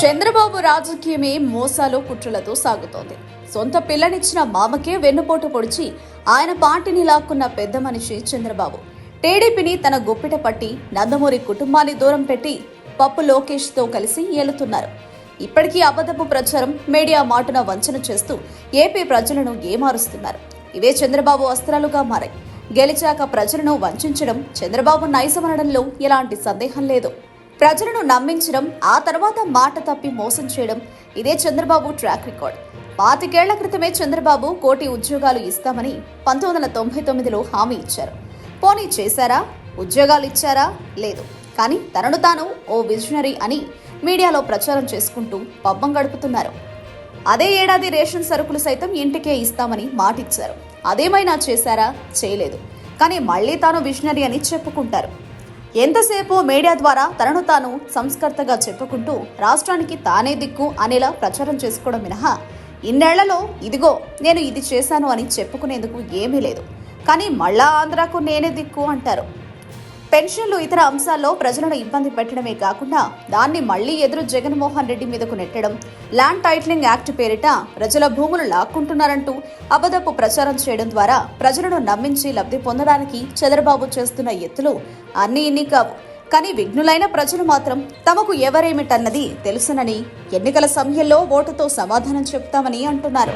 చంద్రబాబు రాజకీయమే మోసాలు కుట్రలతో సాగుతోంది. సొంత పిల్లనిచ్చిన మామకే వెన్నుపోటు పొడిచి ఆయన పార్టీని లాక్కున్న పెద్ద మనిషి చంద్రబాబు. టీడీపీని తన గుప్పిట పట్టి నందమూరి కుటుంబాన్ని దూరం పెట్టి పప్పు లోకేష్తో కలిసి ఏలుతున్నారు. ఇప్పటికీ అబద్ధపు ప్రచారం మీడియా మాటున వంచన చేస్తూ ఏపీ ప్రజలను ఏమారుస్తున్నారు. ఇవే చంద్రబాబు అస్త్రాలుగా మారాయి. గెలిచాక ప్రజలను వంచడం చంద్రబాబు నైజమనడంలో ఎలాంటి సందేహం లేదు. ప్రజలను నమ్మించడం ఆ తర్వాత మాట తప్పి మోసం చేయడం ఇదే చంద్రబాబు ట్రాక్ రికార్డ్ పాతికేళ్ళ క్రితమే చంద్రబాబు కోటి ఉద్యోగాలు ఇస్తామని పంతొమ్మిది వందల తొంభై తొమ్మిదిలో హామీ ఇచ్చారు. పోనీ చేశారా? ఉద్యోగాలు ఇచ్చారా? లేదు. కానీ తనను తాను ఓ విజనరీ అని మీడియాలో ప్రచారం చేసుకుంటూ పబ్బం గడుపుతున్నారు. అదే ఏడాది రేషన్ సరుకులు సైతం ఇంటికే ఇస్తామని మాటిచ్చారు. అదేమైనా చేశారా? చేయలేదు. కానీ మళ్ళీ తాను విషనరీ అని చెప్పుకుంటారు. ఎంతసేపు మీడియా ద్వారా తనను తాను సంస్కర్తగా చెప్పుకుంటూ రాష్ట్రానికి తానే దిక్కు అనేలా ప్రచారం చేసుకోవడం మినహా ఇన్నేళ్ళలో ఇదిగో నేను ఇది చేశాను అని చెప్పుకునేందుకు ఏమీ లేదు. కానీ మళ్ళా ఆంధ్రాకు నేనే దిక్కు అంటారు. పెన్షన్లు ఇతర అంశాల్లో ప్రజలను ఇబ్బంది పెట్టడమే కాకుండా దాన్ని మళ్ళీ ఎదురు జగన్మోహన్ రెడ్డి మీదకు నెట్టడం ల్యాండ్ టైటిలింగ్ యాక్ట్ పేరిట ప్రజల భూములు లాక్కుంటున్నారంటూ అబద్ధపు ప్రచారం చేయడం ద్వారా ప్రజలను నమ్మించి లబ్ధి పొందడానికి చంద్రబాబు చేస్తున్న ఎత్తులు అన్ని ఇన్ని కావు. కానీ విఘ్నులైన ప్రజలు మాత్రం తమకు ఎవరేమిటన్నది తెలుసునని ఎన్నికల సమయంలో ఓటుతో సమాధానం చెప్తామని అంటున్నారు.